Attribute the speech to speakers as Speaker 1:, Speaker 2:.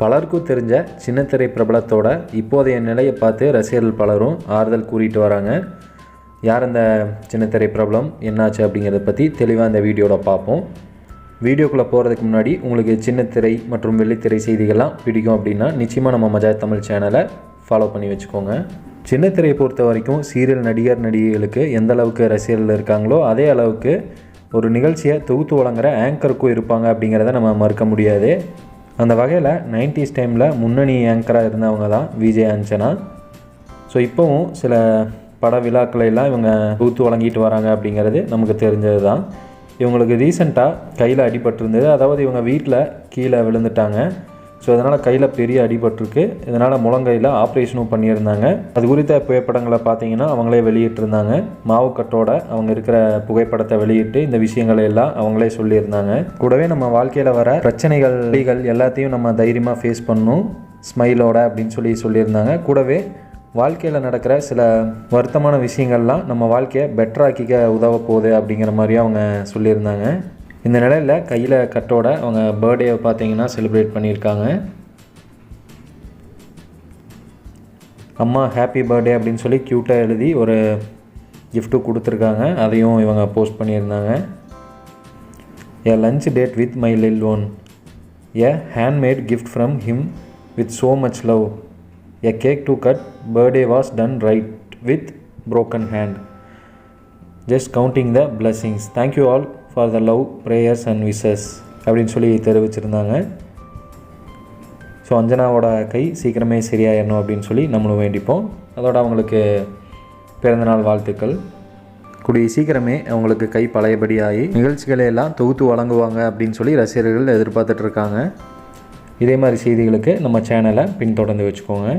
Speaker 1: பலருக்கும் தெரிஞ்ச சின்னத்திரை பிரபலத்தோட இப்போதைய நிலையை பார்த்து ரசிகர்கள் பலரும் ஆறுதல் கூறிட்டு வராங்க. யார் அந்த சின்னத்திரை பிரபலம் என்னாச்சு அப்படிங்கிறத பற்றி தெளிவாக இந்த வீடியோவில் பார்ப்போம். வீடியோக்குள்ளே போகிறதுக்கு முன்னாடி உங்களுக்கு சின்னத்திரை மற்றும் வெள்ளித்திரை செய்திகள்லாம் பிடிக்கும் அப்படின்னா நிச்சயமாக நம்ம மஜா தமிழ் சேனலை ஃபாலோ பண்ணி வச்சுக்கோங்க. சின்னத்திரையை பொறுத்த வரைக்கும் சீரியல் நடிகர் நடிகைகளுக்கு எந்த அளவுக்கு ரசிகர்கள் இருக்காங்களோ அதே அளவுக்கு ஒரு நிகழ்ச்சியை தொகுத்து வழங்குற ஆங்கருக்கும் இருப்பாங்க அப்படிங்கிறத நம்ம மறுக்க முடியாது. அந்த வகையில் நைன்டிஸ் டைமில் முன்னணி ஆங்கராக இருந்தவங்க தான் விஜய் அஞ்சனா. ஸோ இப்போவும் சில பட விழாக்களையெல்லாம் இவங்க ஊத்து வழங்கிட்டு வராங்க அப்படிங்கிறது நமக்கு தெரிஞ்சது தான். இவங்களுக்கு ரீசெண்டாக கையில் அடிபட்டிருந்தது. அதாவது இவங்க வீட்டில் கீழே விழுந்துட்டாங்க. ஸோ அதனால் கையில் பெரிய அடிபட்டிருக்கு. இதனால் முழங்கையில் ஆப்ரேஷனும் பண்ணியிருந்தாங்க. அது குறித்த புகைப்படங்களை பார்த்தீங்கன்னா அவங்களே வெளியிட்டிருந்தாங்க. மாவுக்கட்டோட அவங்க இருக்கிற புகைப்படத்தை வெளியிட்டு இந்த விஷயங்களை எல்லாம் அவங்களே சொல்லியிருந்தாங்க. கூடவே நம்ம வாழ்க்கையில் வர பிரச்சனைகள் எல்லாத்தையும் நம்ம தைரியமாக ஃபேஸ் பண்ணணும். ஸ்மைலோட அப்படின்னு சொல்லி சொல்லியிருந்தாங்க. கூடவே வாழ்க்கையில் நடக்கிற சில வருத்தமான விஷயங்கள்லாம் நம்ம வாழ்க்கையை பெட்டராக்கிக்க உதவ போகுது அப்படிங்கிற மாதிரி அவங்க சொல்லியிருந்தாங்க. இந்த நிலையில் கையில் கட்டோட அவங்க பர்த்டேவை பார்த்தீங்கன்னா செலிப்ரேட் பண்ணியிருக்காங்க. அம்மா ஹாப்பி பர்த்டே அப்படின்னு சொல்லி க்யூட்டாக எழுதி ஒரு கிஃப்ட்டு கொடுத்துருக்காங்க. அதையும் இவங்க போஸ்ட் பண்ணியிருந்தாங்க. A lunch date with my lil one a handmade gift from him with so much love a cake to cut birthday was done right with broken hand just counting the blessings thank you all for the love prayers and wishes அப்படின்னு சொல்லி தெரிவிச்சிருந்தாங்க. So அஞ்சனாவோட கை சீக்கிரமே சரியாயிடணும் அப்படின்னு சொல்லி நம்மளும் வேண்டிப்போம். அதோட அவங்களுக்கு பிறந்தநாள் வாழ்த்துக்கள். கூடிய சீக்கிரமே அவங்களுக்கு கை பழையபடி ஆகி நிகழ்ச்சிகளை எல்லாம் தொகுத்து வழங்குவாங்க அப்படின்னு சொல்லி ரசிகர்கள் எதிர்பார்த்துட்ருக்காங்க இதே மாதிரி செய்திகளுக்கு நம்ம சேனலை பின்தொடர்ந்து வச்சுக்கோங்க.